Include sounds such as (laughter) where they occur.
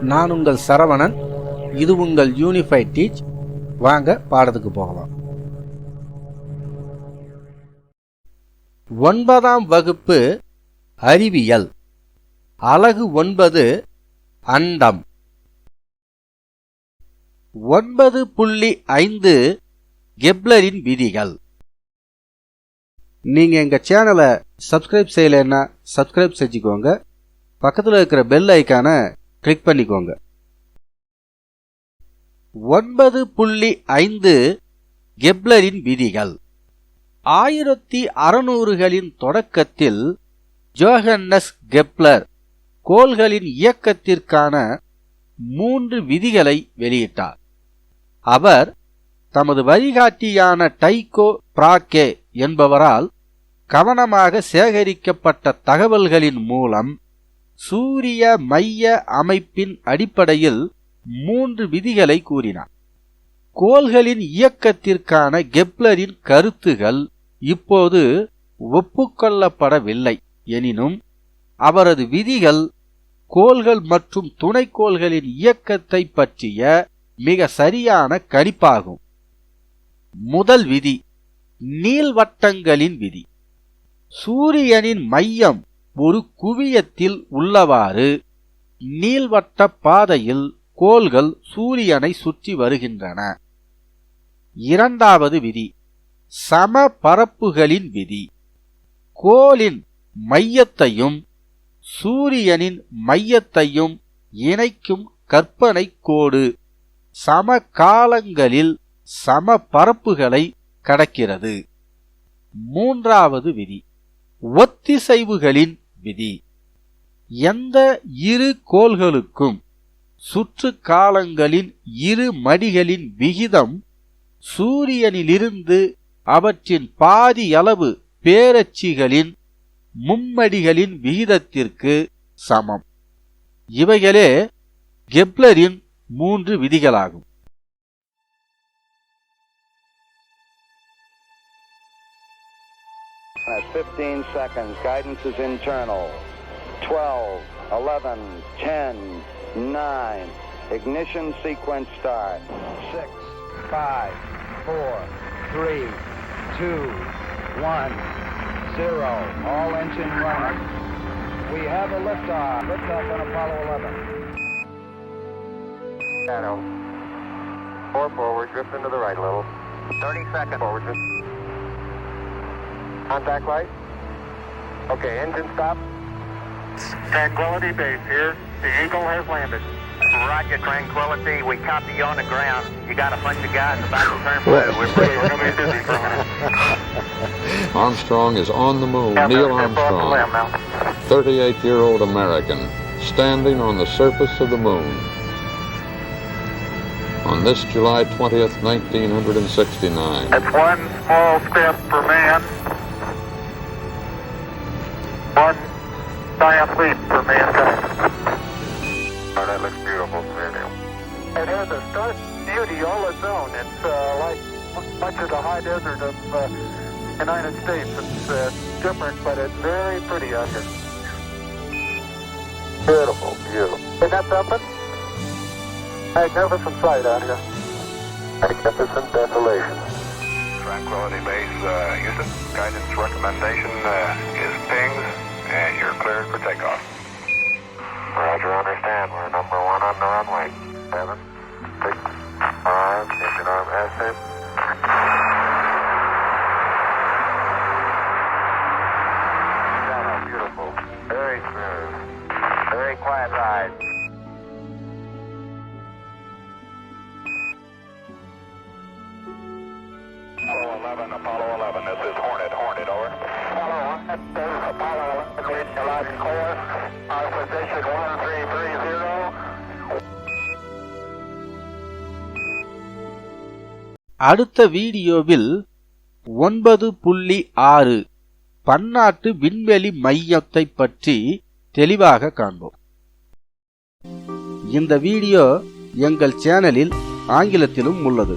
நான் உங்கள் சரவணன். இது உங்கள் யூனிஃபைட் டீச் வாங்க பாடத்துக்கு போகலாம். ஒன்பதாம் வகுப்பு அறிவியல். அலகு ஒன்பது அண்டம். ஒன்பது புள்ளி ஐந்து கெப்லரின் விதிகள். நீங்க எங்க சேனலை சப்ஸ்கிரைப் செய்யலைன்னா சப்ஸ்கிரைப் செஞ்சுக்கோங்க. பக்கத்தில் இருக்கிற பெல் ஐக்கானை கிளிக் பண்ணிக்கோங்க. ஒன்பது புள்ளி ஐந்து கெப்லரின் விதிகள். ஆயிரத்தி அறுநூறுகளின் தொடக்கத்தில் ஜோஹன்னஸ் கெப்லர் கோள்களின் இயக்கத்திற்கான மூன்று விதிகளை வெளியிட்டார். அவர் தமது வழிகாட்டியான டைகோ பிராக்கே என்பவரால் கவனமாக சேகரிக்கப்பட்ட தகவல்களின் மூலம் சூரிய மைய அமைப்பின் அடிப்படையில் மூன்று விதிகளை கூறினார். கோள்களின் இயக்கத்திற்கான கெப்லரின் கருத்துகள் இப்போது ஒப்புக்கொள்ளப்படவில்லை. எனினும் அவரது விதிகள் கோள்கள் மற்றும் துணைக்கோள்களின் இயக்கத்தை பற்றிய மிக சரியான கணிப்பாகும். முதல் விதி நீள்வட்டங்களின் விதி. சூரியனின் மையம் ஒரு குவியத்தில் உள்ளவாறு நீள்வட்ட பாதையில் கோள்கள் சூரியனை சுற்றி வருகின்றன. இரண்டாவது விதி சம பரப்புகளின் விதி. கோளின் மையத்தையும் சூரியனின் மையத்தையும் இணைக்கும் கற்பனை கோடு சம காலங்களில் சம பரப்புகளை கடக்கிறது. மூன்றாவது விதி ஒத்திசைவுகளின் விதி. எந்த இரு கோள்களுக்கும் சுற்று காலங்களின் இரு மடிகளின் விகிதம் சூரியனிலிருந்து அவற்றின் பாதியளவு பேரச்சிகளின் மும்மடிகளின் விகிதத்திற்கு சமம். இவைகளே கெப்லரின் மூன்று விதிகளாகும். At 15 seconds, guidance is internal. 12, 11, 10, 9. Ignition sequence start. 6, 5, 4, 3, 2, 1, 0. All engine running. We have a liftoff. Liftoff on Apollo 11. Shadow. Four forward, drift into the right a little. 30 seconds. Forward, drift. Contact light. Okay, engine stop. Tranquility Base here. The Eagle has landed. Roger, Tranquility. We copy you on the ground. You got a bunch of guys about to turn blue. We're pretty we're gonna be busy for a minute. (laughs) Armstrong is on the moon. Yeah, Neil they're- they're both limb Armstrong, 38 year old American, standing on the surface of the moon. On this July 20th, 1969. That's one small step for man. One giant leap for mankind. Oh, that looks beautiful, Sir Neil. It has a stark beauty all its own. It's uh, like much of the high desert of uh, United States. It's uh, different, but it's very pretty out here. Beautiful, beautiful. Isn't that something? Magnificent sight out here. Magnificent desolation. Tranquility Base, uh, Houston, guidance recommendation uh, is pings, and you're cleared for takeoff. Roger, understand. We're number one on the runway. Seven, six, five, engine arm. Shadow, beautiful. Very smooth. Very quiet ride. Apollo 11, Apollo 11, this is Hornet, Hornet, over. 11, course. Our position 1330. அடுத்த வீடியோவில் ஒன்பது புள்ளி ஆறு பன்னாட்டு விண்வெளி மையத்தை பற்றி தெளிவாக காண்போம் இந்த வீடியோ எங்கள் சேனலில் ஆங்கிலத்திலும் உள்ளது